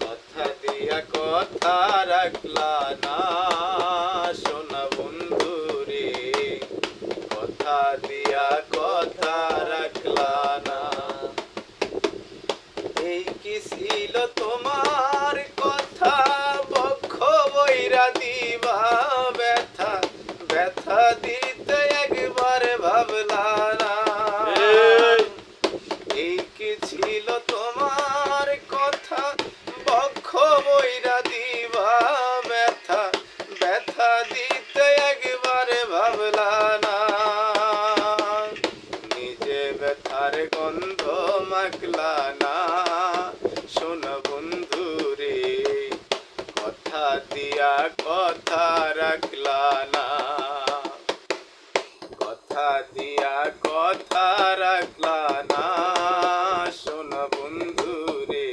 কথা দিয়া কথা রাখলা না। সোনা কথা দিয়া কথা রাখলা না। এই কি ছিল তোমার কথা? বক্ষ বৈরা ব্যথার গন্ধ মাখলা না শোন বন্ধু রে কথা দিয়া কথা রাখলা না কথা দিয়া কথা রাখলা না শোন বন্ধু রে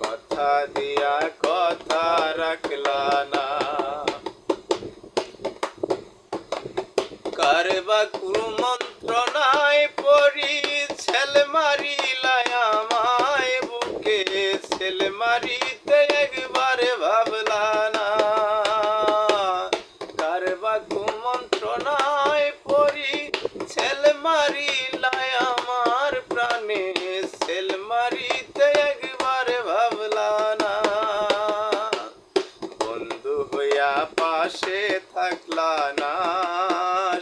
কথা দিয়া কথা রাখলা না কারবা কুমন্ত্রণায় পড়ি, ছেলে মারিলায় আমায় বুকে, ছেলে মারিতে একবারে ভাবলা না। কারবা কুমন্ত্রণায় পড়ি, ছেলে মারিলায় আমার প্রাণে, ছেলে মারিতে একবারে ভাবলা না। বন্ধু পাশে থাকলা না।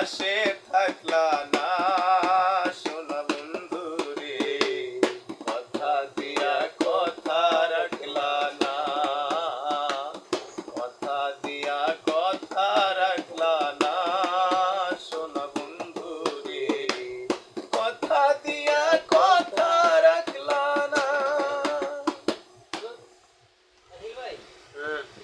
পাশে থাকলা না।